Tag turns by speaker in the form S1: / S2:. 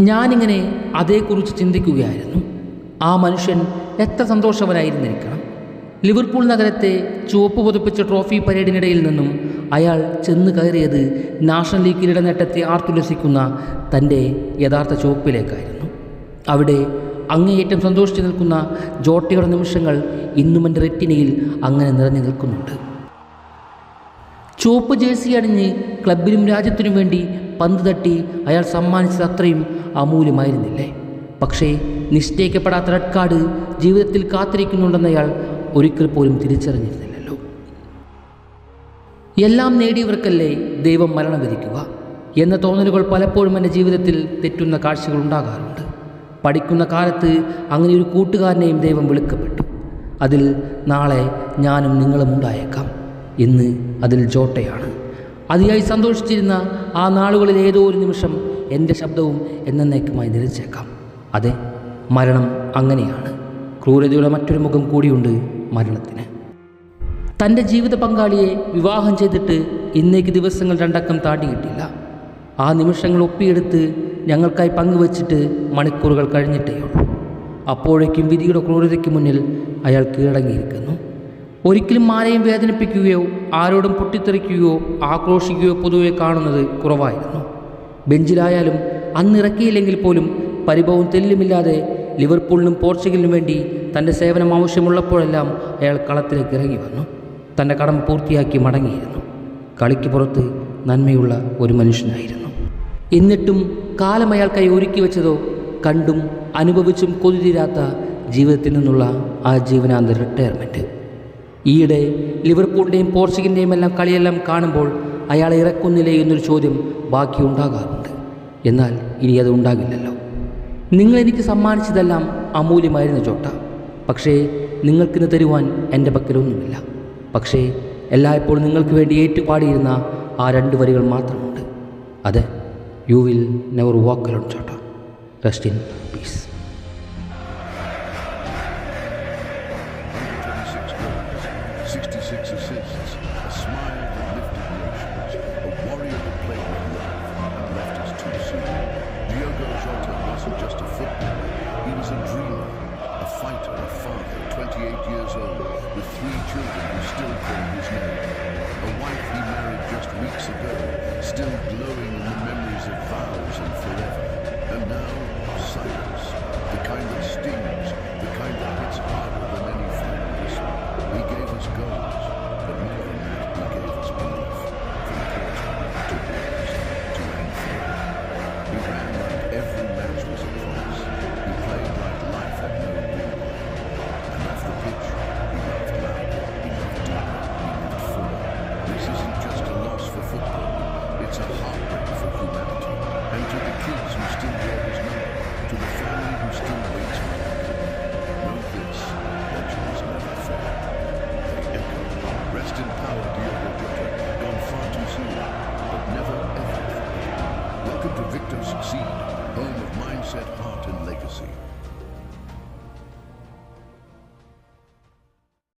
S1: ഞാനിങ്ങനെ അതേക്കുറിച്ച് ചിന്തിക്കുകയായിരുന്നു. ആ മനുഷ്യൻ എത്ര സന്തോഷവനായിരുന്നിരിക്കണം. ലിവർപൂൾ നഗരത്തെ ചുവപ്പ് പുതപ്പിച്ച ട്രോഫി പരേഡിനിടയിൽ നിന്നും അയാൾ ചെന്ന് കയറിയത് നാഷണൽ ലീഗ് കിരീട നേട്ടത്തെ ആർത്തുലസിക്കുന്ന തന്റെ യഥാർത്ഥ ചുവപ്പിലേക്കായിരുന്നു. അവിടെ അങ്ങേയറ്റം സന്തോഷിച്ചു നിൽക്കുന്ന ജോട്ടിയുടെ നിമിഷങ്ങൾ ഇന്നും എന്റെ റെറ്റിനയിൽ അങ്ങനെ നിറഞ്ഞു നിൽക്കുന്നുണ്ട്. ചുവപ്പ് ജേഴ്സി അണിഞ്ഞ് ക്ലബിനും രാജ്യത്തിനും വേണ്ടി പന്ത് തട്ടി അയാൾ സമ്മാനിച്ചത് അത്രയും അമൂല്യമായിരുന്നില്ലേ? പക്ഷേ നിശ്ചയിക്കപ്പെടാത്ത റെഡ് കാർഡ് ജീവിതത്തിൽ കാത്തിരിക്കുന്നുണ്ടെന്ന് അയാൾ ഒരിക്കൽ പോലും തിരിച്ചറിഞ്ഞിരുന്നില്ലല്ലോ. എല്ലാം നേടിയവർക്കല്ലേ ദൈവം മരണം വിധിക്കുക എന്ന തോന്നലുകൾ പലപ്പോഴും എന്റെ ജീവിതത്തിൽ തെറ്റുന്ന കാഴ്ചകൾ ഉണ്ടാകാറുണ്ട്. പഠിക്കുന്ന കാലത്ത് അങ്ങനെ ഒരു കൂട്ടുകാരനെയും ദൈവം വിളിക്കപ്പെട്ടു. അതിൽ നാളെ ഞാനും നിങ്ങളും ഉണ്ടായേക്കാം. ഇന്ന് അതിൽ ജോട്ടയാണ്. അതിയായി സന്തോഷിച്ചിരുന്ന ആ നാളുകളിൽ ഏതോ ഒരു നിമിഷം എന്റെ ശബ്ദവും എന്നേക്കുമായി നിലച്ചേക്കാം. അതെ മരണം അങ്ങനെയാണ്. ക്രൂരതയുടെ മറ്റൊരു മുഖം കൂടിയുണ്ട് മരണത്തിന്. തന്റെ ജീവിത പങ്കാളിയെ വിവാഹം ചെയ്തിട്ട് ഇന്നേക്ക് ദിവസങ്ങൾ രണ്ടക്കം താണ്ടിയിട്ടില്ല ആ നിമിഷങ്ങൾ ഒപ്പിയെടുത്ത് ഞങ്ങൾക്കായി പങ്കുവച്ചിട്ട് മണിക്കൂറുകൾ കഴിഞ്ഞിട്ടേ ഉള്ളൂ അപ്പോഴേക്കും വിധിയുടെ ക്രൂരതയ്ക്ക് മുന്നിൽ അയാൾ കീഴടങ്ങിയിരിക്കുന്നു. ഒരിക്കലും ആരെയും വേദനിപ്പിക്കുകയോ ആരോടും പൊട്ടിത്തെറിക്കുകയോ ആക്രോശിക്കുകയോ പൊതുവെ കാണുന്നത് കുറവായിരുന്നു. ബെഞ്ചിലായാലും അന്നിറക്കിയില്ലെങ്കിൽ പോലും പരിഭവം തെല്ലുമില്ലാതെ ലിവർപൂളിനും പോർച്ചുഗലിനും വേണ്ടി തന്റെ സേവനം ആവശ്യമുള്ളപ്പോഴെല്ലാം അയാൾ കളത്തിലേക്ക് ഇറങ്ങി വന്നു. തന്റെ കടം പൂർത്തിയാക്കി മടങ്ങിയിരുന്നു. കളിക്ക് പുറത്ത് നന്മയുള്ള ഒരു മനുഷ്യനായിരുന്നു. എന്നിട്ടും കാലം അയാൾക്കായി ഒരുക്കി വെച്ചതോ കണ്ടും അനുഭവിച്ചും കൊതിതീരാത്ത ജീവിതത്തിൽ നിന്നുള്ള ആ ജീവനാന്ത റിട്ടയർമെന്റ് ഈയിടെ ലിവർപൂളിന്റെയും പോർച്ചുഗലിന്റെയും എല്ലാം കളിയെല്ലാം കാണുമ്പോൾ അയാൾ ഇറക്കുന്നില്ലേ എന്നൊരു ചോദ്യം ബാക്കി ഉണ്ടാകാറുണ്ട്. എന്നാൽ ഇനി അത് ഉണ്ടാകില്ലല്ലോ. നിങ്ങളെനിക്ക് സമ്മാനിച്ചതെല്ലാം അമൂല്യമായിരുന്നു ചോട്ട. പക്ഷേ നിങ്ങൾക്കിന്ന് തരുവാൻ എന്റെ പക്കലൊന്നുമില്ല. പക്ഷേ എല്ലായ്പ്പോഴും നിങ്ങൾക്ക് വേണ്ടി ഏറ്റുപാടിയിരുന്ന ആ രണ്ട് വരികൾ മാത്രമുണ്ട്. അതെ you will never walk alone Chotta. Rest in
S2: 66 assists, a smile that lifted nations, a warrior that played with love and left us too soon. Diogo Jota wasn't just a footballer, he was a dreamer, a fighter, a father, 28 years old, with three children who still call his name. A wife he married just weeks ago, still glowing in the memories of vows and forever. And now, silence, set part in legacy.